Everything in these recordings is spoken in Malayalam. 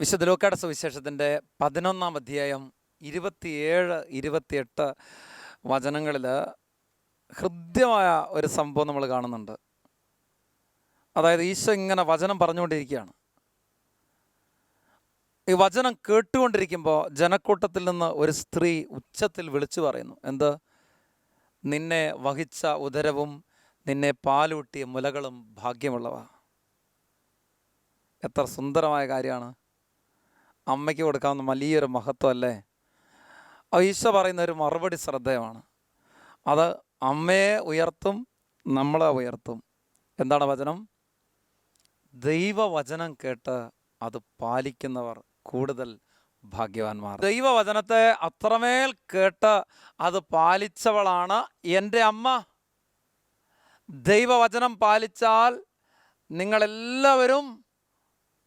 വിശുദ്ധ ലോക്കാട സുവിശേഷത്തിന്റെ പതിനൊന്നാം അധ്യായം ഇരുപത്തിയേഴ് ഇരുപത്തിയെട്ട് വചനങ്ങളിൽ ഹൃദ്യമായ ഒരു സംഭവം നമ്മൾ കാണുന്നുണ്ട്. അതായത് ഈശോ ഇങ്ങനെ വചനം പറഞ്ഞുകൊണ്ടിരിക്കുകയാണ്. ഈ വചനം കേട്ടുകൊണ്ടിരിക്കുമ്പോൾ ജനക്കൂട്ടത്തിൽ നിന്ന് ഒരു സ്ത്രീ ഉച്ചത്തിൽ വിളിച്ചു പറയുന്നു എന്ത്? നിന്നെ വഹിച്ച ഉദരവും നിന്നെ പാലൂട്ടിയ മുലകളും ഭാഗ്യമുള്ളവ. എത്ര സുന്ദരമായ കാര്യമാണ്. അമ്മയ്ക്ക് കൊടുക്കാവുന്ന വലിയൊരു മഹത്വമല്ലേ? ഈശോ പറയുന്ന ഒരു മറുപടി ശ്രദ്ധേയമാണ്. അത് അമ്മയെ ഉയർത്തും നമ്മളെ ഉയർത്തും. എന്താണ് വചനം? ദൈവവചനം കേട്ട് അത് പാലിക്കുന്നവർ കൂടുതൽ ഭാഗ്യവാന്മാർ. ദൈവവചനത്തെ അത്രമേൽ കേട്ട് അത് പാലിച്ചവളാണ് എന്റെ അമ്മ. ദൈവവചനം പാലിച്ചാൽ നിങ്ങളെല്ലാവരും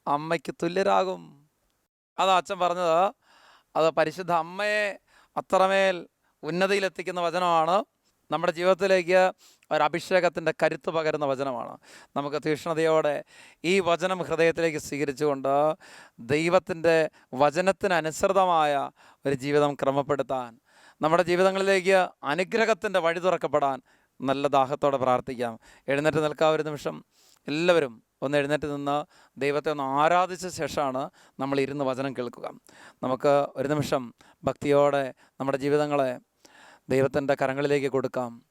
അമ്മയ്ക്ക് തുല്യരാകും. അതാ അച്ഛൻ പറഞ്ഞത്. അത് പരിശുദ്ധ അമ്മയെ അത്രമേൽ ഉന്നതിയിലെത്തിക്കുന്ന വചനമാണ്. നമ്മുടെ ജീവിതത്തിലേക്ക് ഒരു അഭിഷേകത്തിന്റെ കരുത്ത് പകരുന്ന വചനമാണ്. നമുക്ക് തീക്ഷ്ണതയോടെ ഈ വചനം ഹൃദയത്തിലേക്ക് സ്വീകരിച്ചുകൊണ്ട് ദൈവത്തിന്റെ വചനത്തിനനുസൃതമായ ഒരു ജീവിതം ക്രമപ്പെടുത്താൻ നമ്മുടെ ജീവിതങ്ങളിലേക്ക് അനുഗ്രഹത്തിന്റെ വഴി തുറക്കപ്പെടാൻ നല്ല ദാഹത്തോടെ പ്രാർത്ഥിക്കാം. എഴുന്നേറ്റ് നിൽക്കാവുന്ന ഒരു നിമിഷം. എല്ലാവരും ഒന്ന് എഴുന്നേറ്റ് നിന്ന് ദൈവത്തെ ഒന്ന് ആരാധിച്ച ശേഷമാണ് നമ്മൾ ഇരുന്ന് വചനം കേൾക്കുക. നമുക്ക് ഒരു നിമിഷം ഭക്തിയോടെ നമ്മുടെ ജീവിതങ്ങളെ ദൈവത്തിന്റെ കരങ്ങളിലേക്ക് കൊടുക്കാം.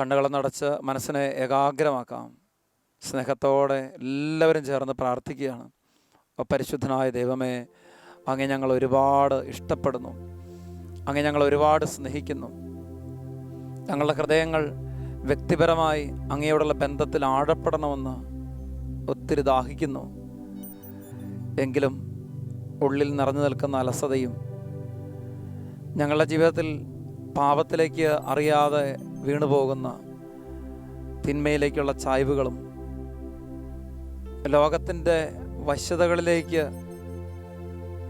കണ്ണുകളെ നടച്ച് മനസ്സിനെ ഏകാഗ്രമാക്കാം. സ്നേഹത്തോടെ എല്ലാവരും ചേർന്ന് പ്രാർത്ഥിക്കുകയാണ്. പരിശുദ്ധനായ ദൈവമേ അങ്ങ് ഞങ്ങൾ ഒരുപാട് ഇഷ്ടപ്പെടുന്നു. അങ്ങ് ഞങ്ങൾ ഒരുപാട് സ്നേഹിക്കുന്നു. ഞങ്ങളുടെ ഹൃദയങ്ങൾ വ്യക്തിപരമായി അങ്ങയോടുള്ള ബന്ധത്തിൽ ആഴപ്പെടണമെന്ന് ഒത്തിരി ദാഹിക്കുന്നു. എങ്കിലും ഉള്ളിൽ നിറഞ്ഞു നിൽക്കുന്ന അലസതയും ഞങ്ങളുടെ ജീവിതത്തിൽ പാപത്തിലേക്ക് അറിയാതെ വീണു പോകുന്ന തിന്മയിലേക്കുള്ള ചായ്വുകളും ലോകത്തിന്റെ വശ്യതകളിലേക്ക്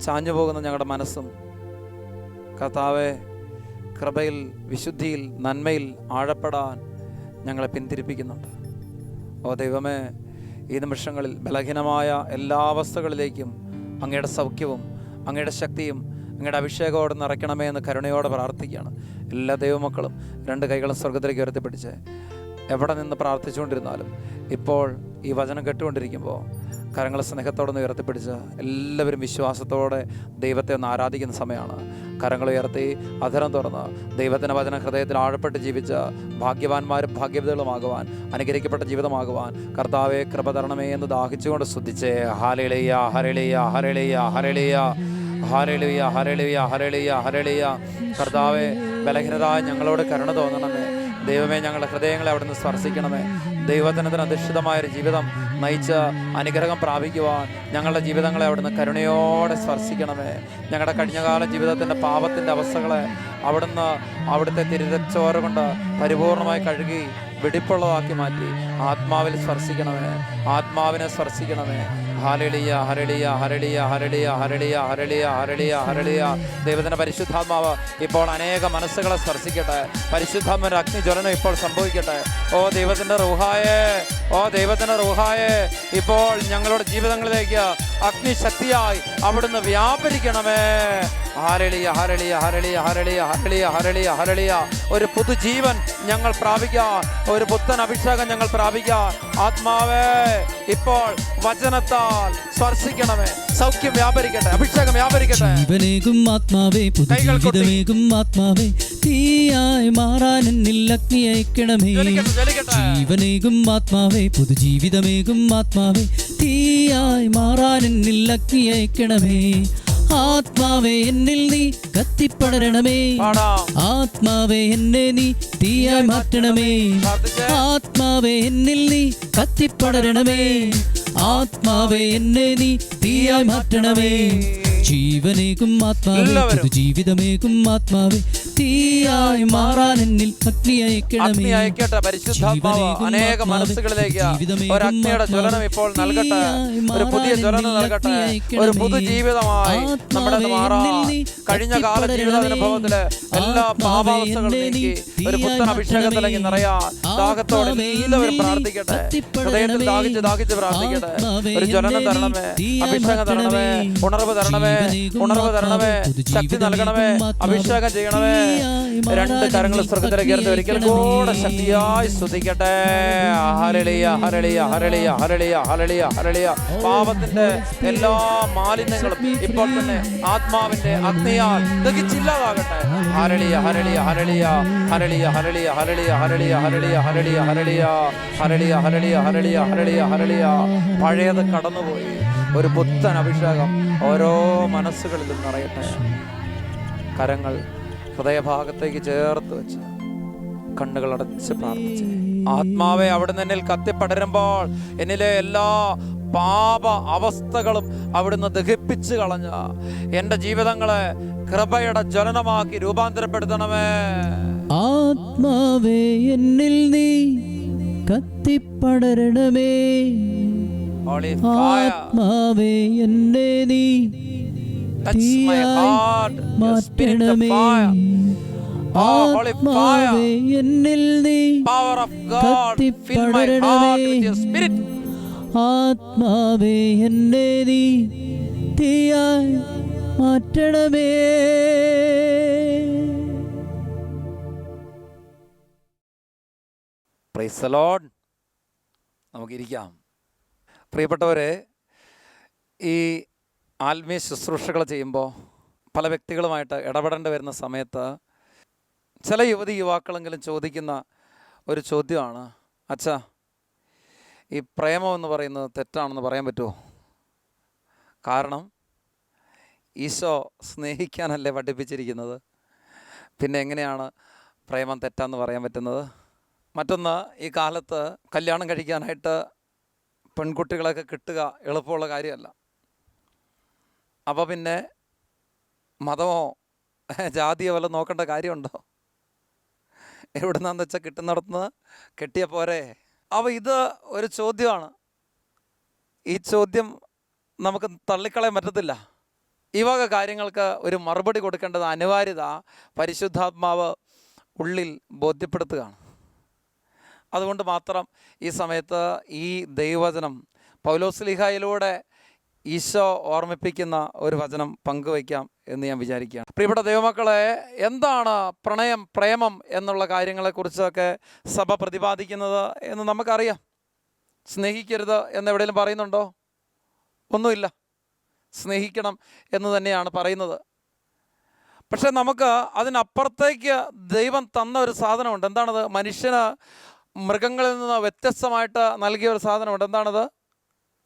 ചാഞ്ഞു പോകുന്ന ഞങ്ങളുടെ മനസ്സും കർത്താവെ കൃപയിൽ വിശുദ്ധിയിൽ നന്മയിൽ ആഴപ്പെടാൻ ഞങ്ങളെ പിന്തിരിപ്പിക്കുന്നുണ്ട്. ഓ ദൈവമേ ഈ നിമിഷങ്ങളിൽ ബലഹീനമായ എല്ലാ അവസ്ഥകളിലേക്കും അങ്ങയുടെ സൗഖ്യവും അങ്ങയുടെ ശക്തിയും അങ്ങയുടെ അഭിഷേകമോടെ നിറയ്ക്കണമേ എന്ന് കരുണയോടെ പ്രാർത്ഥിക്കുകയാണ്. എല്ലാ ദൈവമക്കളും രണ്ട് കൈകളും സ്വർഗത്തിലേക്ക് ഉയർത്തിപ്പിടിച്ച് എവിടെ നിന്ന് പ്രാർത്ഥിച്ചുകൊണ്ടിരുന്നാലും ഇപ്പോൾ ഈ വചനം കേട്ടുകൊണ്ടിരിക്കുമ്പോൾ കരങ്ങൾ സ്നേഹത്തോടെ ഉയർത്തിപ്പിടിച്ച് എല്ലാവരും വിശ്വാസത്തോടെ ദൈവത്തെ ഒന്ന് ആരാധിക്കുന്ന സമയമാണ്. കരങ്ങൾ ഉയർത്തി അധരം തുറന്ന് ദൈവത്തിന്റെ വചന ഹൃദയത്തിൽ ആഴപ്പെട്ട് ജീവിച്ച ഭാഗ്യവാന്മാരും ഭാഗ്യവിതകളുമാകുവാൻ അനുഗ്രഹിക്കപ്പെട്ട ജീവിതമാകുവാൻ കർത്താവെ കൃപ തരണമേ എന്ന് ദാഹിച്ചുകൊണ്ട് സ്തുതിച്ചേ ഹരളിയ ഹരളിയ ഹരളിയ ഹരളിയ ഹരളിയ ഹരളിയ ഹരളിയ ഹരളിയ കർത്താവെ ബലഹീനരായ ഞങ്ങളോട് കരുണ തോന്നണമേ. ദൈവമേ ഞങ്ങളുടെ ഹൃദയങ്ങളെ അവിടുന്ന് സ്പർശിക്കണമേ. ദൈവത്തിനത്തിന് അധിഷ്ഠിതമായൊരു ജീവിതം നയിച്ച് അനുഗ്രഹം പ്രാപിക്കുവാൻ ഞങ്ങളുടെ ജീവിതങ്ങളെ അവിടുന്ന് കരുണയോടെ സ്പർശിക്കണമേ. ഞങ്ങളുടെ കഴിഞ്ഞകാല ജീവിതത്തിന്റെ പാപത്തിന്റെ അവസ്ഥകളെ അവിടുന്ന് അവിടുത്തെ തിരുരച്ചോര കൊണ്ട് പരിപൂർണമായി കഴുകി വെടിപ്പുള്ളതാക്കി മാറ്റി ആത്മാവിൽ സ്പർശിക്കണമേ. ആത്മാവിനെ സ്പർശിക്കണമേ. ഹാലളിയ ഹരളിയ ഹരളിയ ഹരളിയ ഹരളിയ ഹരളിയ ഹരളിയ ഹരളിയ ദൈവത്തിന്റെ പരിശുദ്ധാത്മാവ് ഇപ്പോൾ അനേക മനസ്സുകളെ സ്പർശിക്കട്ടെ പരിശുദ്ധാത്മന്റെ അഗ്നിജ്വലനം ഇപ്പോൾ സംഭവിക്കട്ടെ ഓ ദൈവത്തിന്റെ റൂഹായേ ഓ ദൈവത്തിന്റെ റൂഹായേ ഇപ്പോൾ ഞങ്ങളുടെ ജീവിതങ്ങളിലേക്ക് അഗ്നിശക്തിയായി അവിടുന്ന് വ്യാപരിക്കണമേ ഹരളിയ ഹരളിയ ഹരളിയ ഹരളിയ ഹരളിയ ഹരളിയ ഹരളിയ ഒരു പുതുജീവൻ ഞങ്ങൾ പ്രാപിക്കുക ഒരു പുത്തൻ അഭിഷേകം ഞങ്ങൾ പ്രാപിക്കുക ആത്മാവേ ഇപ്പോൾ വചനത്താൽ സ്പർശിക്കണമേ. സൗഖ്യം വ്യാപരിക്കട്ടെ. അഭിഷേകം വ്യാപരിക്കട്ടെ. ജീവനേകും ആത്മാവേ പുതുജീവിതമേകും ആത്മാവേ തീയായി മാറാൻ എന്നിൽ അഗ്നി അയക്കണമേ. ജീവനേകും ആത്മാവേ പുതുജീവിതമേകും ആത്മാവേ തീയായി മാറാൻ എന്നിൽ അഗ്നി അയക്കണമേ. ആത്മാവേ എന്നിൽ നീ കത്തിപ്പടരണമേ. ആത്മാവേ എന്നെ നീ തീയായി മാറ്റണമേ. ആത്മാവേ എന്നിൽ നീ കത്തിപ്പടരണമേ. ആത്മാവേ എന്നെ നീ തീയായി മാറ്റണമേ. ജീവനേകും ആത്മാവേ ജീവിതമേകും ആത്മാവേ. തീയായി മാറാൻ എന്നിൽ അഗ്നി അയക്കണമേ അയക്കട്ടെ പരിശുദ്ധാത്മാവ് അനേക മനസ്സുകളിലേക്ക് ഒരു അഗ്നിയുടെ ആത്മാവേ, ജ്വലനം ഇപ്പോൾ നൽകട്ടെ. ഒരു പുതിയ മാറാൻ ജ്വലനം നൽകട്ടെ. ഒരു പുതു ജീവിതമായി നമ്മുടെ മാറാം. കഴിഞ്ഞ കാല. ജീവിതാനുഭവത്തിലെ എല്ലാ പാപാവസ്ഥകളും ഒരു പുത്തൻ അഭിഷേകത്തിലേക്ക് ദാഹത്തോടെ എല്ലാവരും പ്രാർത്ഥിക്കട്ടെ. കത്തിപ്പടരണമേ. ഹൃദയത്തിൽ ദാഹിച്ച് ദാഹിച്ച് പ്രാർത്ഥിക്കട്ടെ. ഒരു ജ്വലനം എന്നിൽ നീ തരണമേ. അഭിഷേകം തരണമേ. ഉണർവ് തരണമേ. ഉണർവ് തരണമേ ശക്തി നൽകണമേ അഭിഷേകം ചെയ്യണമേ രണ്ട് തരങ്ങൾ കരങ്ങൾ സ്വർഗത്തിലേക്ക് ഉയർത്തി ഒരിക്കൽ കൂടെ ശക്തിയായി സ്തുതിക്കട്ടെ ഹരളിയ ഹരളിയ ഹരളിയ ഹരളിയ ഹരളിയ ഹരളിയ പാപത്തിന്റെ എല്ലാ മാലിന്യങ്ങളും ഇപ്പോൾ തന്നെ ആത്മാവിന്റെ അഗ്നിയാൽ ദഹിച്ചില്ലാതാകട്ടെ ഹരളിയ ഹരളിയ ഹരളിയ ഹരളിയ ഹരളിയ ഹരളിയ ഹരളിയ ഹരളിയ ഹരളിയ ഹരളിയ ഹരളിയ ഹരളിയ ഹരളിയ ഹരളിയ ഹരളിയ പഴയത് കടന്നുപോയി ഒരു പുത്തൻ അഭിഷേകം ഓരോ മനസ്സുകളിലും നിറയട്ടെ. കരങ്ങൾ ഹൃദയഭാഗത്തേക്ക് ചേർത്ത് വെച്ച് കണ്ണുകൾ അടച്ച് പ്രാർത്ഥിച്ച്. ആത്മാവെ അവിടെ നിന്നിൽ കത്തിപ്പടരുമ്പോൾ എന്നിലെ എല്ലാ പാപ അവസ്ഥകളും അവിടുന്ന് ദഹിപ്പിച്ച് കളഞ്ഞ എന്റെ ജീവിതങ്ങളെ കൃപയുടെ ജ്വലനമാക്കി രൂപാന്തരപ്പെടുത്തണമേ. ആത്മാവേ എന്നിൽ നീ കത്തിപ്പടരണമേ. ആത്മാവേ ആത്മാവേ ആത്മാവേ എന്നെ നീ തീയായി മാറ്റണമേ. പ്രൈസ് നമുക്കിരിക്കാം. പ്രിയപ്പെട്ടവരെ ഈ ആത്മീയ ശുശ്രൂഷകൾ ചെയ്യുമ്പോൾ പല വ്യക്തികളുമായിട്ട് ഇടപെടേണ്ടി വരുന്ന സമയത്ത് ചില യുവതി യുവാക്കളെങ്കിലും ചോദിക്കുന്ന ഒരു ചോദ്യമാണ് അച്ഛാ ഈ പ്രേമം എന്ന് പറയുന്നത് തെറ്റാണെന്ന് പറയാൻ പറ്റുമോ? കാരണം ഈശോ സ്നേഹിക്കാനല്ലേ പഠിപ്പിച്ചിരിക്കുന്നത്? പിന്നെ എങ്ങനെയാണ് പ്രേമം തെറ്റാന്ന് പറയാൻ പറ്റുന്നത്? മറ്റൊന്ന് ഈ കാലത്ത് കല്യാണം കഴിക്കാനായിട്ട് പെൺകുട്ടികളൊക്കെ കിട്ടുക എളുപ്പമുള്ള കാര്യമല്ല. അപ്പോൾ പിന്നെ മതമോ ജാതിയോ വല്ല നോക്കേണ്ട കാര്യമുണ്ടോ? എവിടുന്നാന്ന് വെച്ചാൽ കിട്ടുന്നിടത്തുനിന്ന് കെട്ടിയ പോരെ? അപ്പോൾ ഇത് ഒരു ചോദ്യമാണ്. ഈ ചോദ്യം നമുക്ക് തള്ളിക്കളയാൻ പറ്റത്തില്ല. ഈ വക കാര്യങ്ങൾക്ക് ഒരു മറുപടി കൊടുക്കേണ്ടത് അനിവാര്യത പരിശുദ്ധാത്മാവ് ഉള്ളിൽ ബോധ്യപ്പെടുത്തുകയാണ്. അതുകൊണ്ട് മാത്രം ഈ സമയത്ത് ഈ ദൈവവചനം പൗലോസ്ലിഹായിലൂടെ ഈശോ ഓർമ്മിപ്പിക്കുന്ന ഒരു വചനം പങ്കുവയ്ക്കാം എന്ന് ഞാൻ വിചാരിക്കുകയാണ്. പ്രിയപ്പെട്ട ദൈവമക്കളെ എന്താണ് പ്രണയം പ്രേമം എന്നുള്ള കാര്യങ്ങളെക്കുറിച്ചൊക്കെ സഭ പ്രതിപാദിക്കുന്നത് എന്ന് നമുക്കറിയാം. സ്നേഹിക്കരുത് എന്ന് എവിടെയെങ്കിലും പറയുന്നുണ്ടോ? ഒന്നുമില്ല. സ്നേഹിക്കണം എന്ന് തന്നെയാണ് പറയുന്നത്. പക്ഷെ നമുക്ക് അതിനപ്പുറത്തേക്ക് ദൈവം തന്ന ഒരു സാധനമുണ്ട്. എന്താണത്? മനുഷ്യന് മൃഗങ്ങളിൽ നിന്ന് വ്യത്യസ്തമായിട്ട് നൽകിയ ഒരു സാധനമുണ്ട്. എന്താണത്?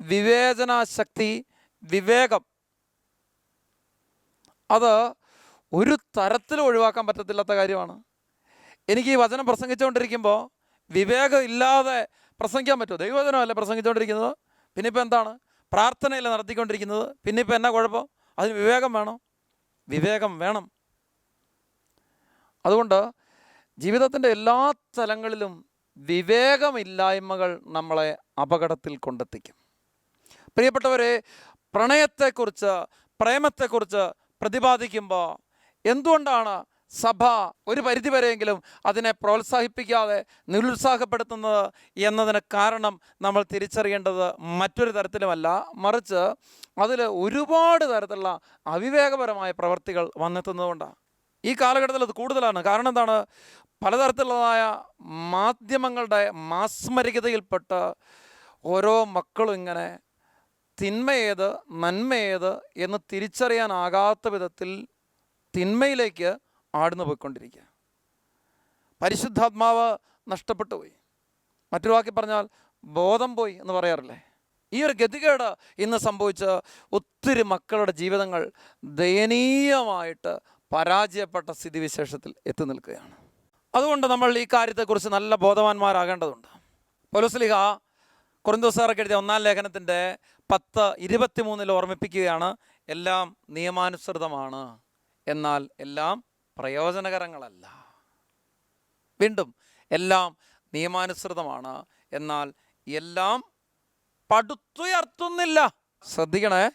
വിവേചന ശക്തി വിവേകം. അത് ഒരു തരത്തിലും ഒഴിവാക്കാൻ പറ്റത്തില്ലാത്ത കാര്യമാണ്. എനിക്ക് ഈ വചനം പ്രസംഗിച്ചുകൊണ്ടിരിക്കുമ്പോൾ വിവേകം ഇല്ലാതെ പ്രസംഗിക്കാൻ പറ്റുമോ? ദൈവവചനമല്ലേ പ്രസംഗിച്ചുകൊണ്ടിരിക്കുന്നത്? പിന്നെ ഇപ്പം എന്താണ്? പ്രാർത്ഥനയല്ലേ നടത്തിക്കൊണ്ടിരിക്കുന്നത്? പിന്നെ ഇപ്പം എന്നാ കുഴപ്പം? അതിന് വിവേകം വേണം? വിവേകം വേണം. അതുകൊണ്ട് ജീവിതത്തിന്റെ എല്ലാ തലങ്ങളിലും വിവേകമില്ലായ്മകൾ നമ്മളെ അപകടത്തിൽ കൊണ്ടെത്തിക്കും. പ്രിയപ്പെട്ടവരെ പ്രണയത്തെക്കുറിച്ച് പ്രേമത്തെക്കുറിച്ച് പ്രതിപാദിക്കുമ്പോൾ എന്തുകൊണ്ടാണ് സഭ ഒരു പരിധിവരെയെങ്കിലും അതിനെ പ്രോത്സാഹിപ്പിക്കാതെ നിരുത്സാഹപ്പെടുത്തുന്നത് എന്നതിന് കാരണം നമ്മൾ തിരിച്ചറിയേണ്ടത് മറ്റൊരു തരത്തിലുമല്ല. മറിച്ച് അതിൽ ഒരുപാട് തരത്തിലുള്ള അവിവേകപരമായ പ്രവൃത്തികൾ വന്നെത്തുന്നതുകൊണ്ടാണ്. ഈ കാലഘട്ടത്തിൽ അത് കൂടുതലാണ്. കാരണം എന്താണ്? പലതരത്തിലുള്ളതായ മാധ്യമങ്ങളുടെ മാസ്മരികതയിൽപ്പെട്ട് ഓരോ മക്കളും ഇങ്ങനെ തിന്മയേത് നന്മയേത് എന്ന് തിരിച്ചറിയാനാകാത്ത വിധത്തിൽ തിന്മയിലേക്ക് ആടുന്നു പോയിക്കൊണ്ടിരിക്കുക. പരിശുദ്ധാത്മാവ് നഷ്ടപ്പെട്ടു പോയി മറ്റൊരു വാക്കി പറഞ്ഞാൽ ബോധം പോയി എന്ന് പറയാറില്ലേ? ഈ ഒരു ഗതികേട് ഇന്ന് സംഭവിച്ച ഒത്തിരി മക്കളുടെ ജീവിതങ്ങൾ ദയനീയമായിട്ട് പരാജയപ്പെട്ട സ്ഥിതിവിശേഷത്തിൽ എത്തി നിൽക്കുകയാണ്. അതുകൊണ്ട് നമ്മൾ ഈ കാര്യത്തെക്കുറിച്ച് നല്ല ബോധവാന്മാരാകേണ്ടതുണ്ട്. പൊലുസ്ലിഹ കുറുന്തോസാറൊക്കെ എഴുതിയ ഒന്നാം ലേഖനത്തിന്റെ പത്ത് ഇരുപത്തിമൂന്നിൽ ഓർമ്മിപ്പിക്കുകയാണ് എല്ലാം നിയമാനുസൃതമാണ്. എന്നാൽ എല്ലാം പ്രയോജനകരങ്ങളല്ല. വീണ്ടും എല്ലാം നിയമാനുസൃതമാണ്. എന്നാൽ എല്ലാം പടുത്തുയർത്തുന്നില്ല. ശ്രദ്ധിക്കണേ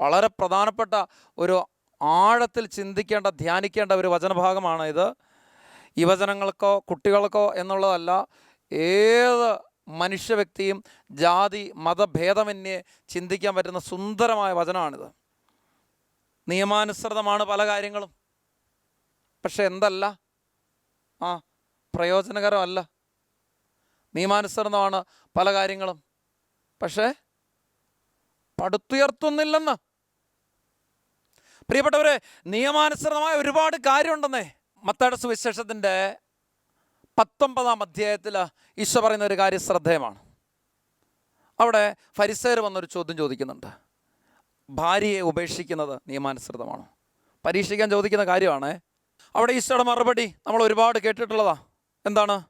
വളരെ പ്രധാനപ്പെട്ട ഒരു ആഴത്തിൽ ചിന്തിക്കേണ്ട ധ്യാനിക്കേണ്ട ഒരു വചനഭാഗമാണ് ഇത് യുവജനങ്ങൾക്കോ കുട്ടികൾക്കോ എന്നുള്ളതല്ല ഏത് മനുഷ്യ വ്യക്തിയും ജാതി മതഭേദമന്യേ ചിന്തിക്കാൻ പറ്റുന്ന സുന്ദരമായ വചനമാണിത്. നിയമാനുസൃതമാണ് പല കാര്യങ്ങളും. പക്ഷെ എന്തല്ല? ആ പ്രയോജനകരമല്ല. നിയമാനുസൃതമാണ് പല കാര്യങ്ങളും. പക്ഷേ പടുത്തുയർത്തുന്നില്ലെന്ന്. പ്രിയപ്പെട്ടവരെ നിയമാനുസൃതമായ ഒരുപാട് കാര്യമുണ്ടെന്നേ. മത്തയുടെ സുവിശേഷത്തിന്റെ പത്തൊമ്പതാം അധ്യായത്തിൽ ഈശോ പറയുന്ന ഒരു കാര്യം ശ്രദ്ധേയമാണ്. അവിടെ ഫരിസേർ വന്നൊരു ചോദ്യം ചോദിക്കുന്നുണ്ട്. ഭാര്യയെ ഉപേക്ഷിക്കുന്നത് നിയമാനുസൃതമാണോ? പരീക്ഷിക്കാൻ ചോദിക്കുന്ന കാര്യമാണ്. അവിടെ ഈശോയുടെ മറുപടി നമ്മൾ ഒരുപാട് കേട്ടിട്ടുള്ളതാ. എന്താണ്?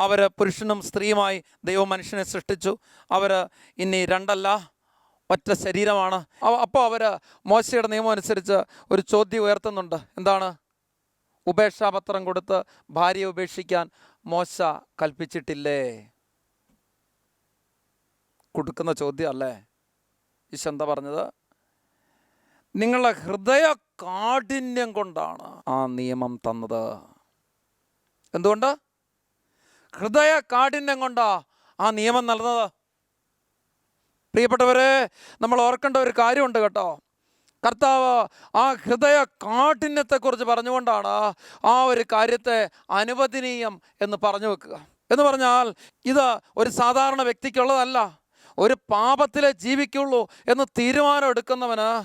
അവർ പുരുഷനും സ്ത്രീയുമായി ദൈവം മനുഷ്യനെ സൃഷ്ടിച്ചു. അവർ ഇനി രണ്ടല്ല ഒറ്റ ശരീരമാണ്. അപ്പോൾ അവർ മോശയുടെ നിയമം അനുസരിച്ച് ഒരു ചോദ്യം ഉയർത്തുന്നുണ്ട്. എന്താണ്? ഉപേക്ഷാപത്രം കൊടുത്ത് ഭാര്യയെ ഉപേക്ഷിക്കാൻ മോശ കൽപ്പിച്ചിട്ടില്ലേ? കൊടുക്കുന്ന ചോദ്യം അല്ലേ ഈശോ പറഞ്ഞത്? നിങ്ങളുടെ ഹൃദയ കാഠിന്യം കൊണ്ടാണ് ആ നിയമം തന്നത്. എന്തുകൊണ്ട്? ഹൃദയ കാഠിന്യം കൊണ്ടാ ആ നിയമം നൽകുന്നത്. പ്രിയപ്പെട്ടവരെ നമ്മൾ ഓർക്കേണ്ട ഒരു കാര്യമുണ്ട് കേട്ടോ. കർത്താവ് ആ ഹൃദയ കാഠിന്യത്തെക്കുറിച്ച് പറഞ്ഞുകൊണ്ടാണ് ആ ഒരു കാര്യത്തെ അനുവദനീയം എന്ന് പറഞ്ഞു വെക്കുക. എന്ന് പറഞ്ഞാൽ ഇത് ഒരു സാധാരണ വ്യക്തിക്കുള്ളതല്ല. ഒരു പാപത്തിലെ ജീവിക്കുള്ളൂ എന്ന് തീരുമാനം എടുക്കുന്നവന്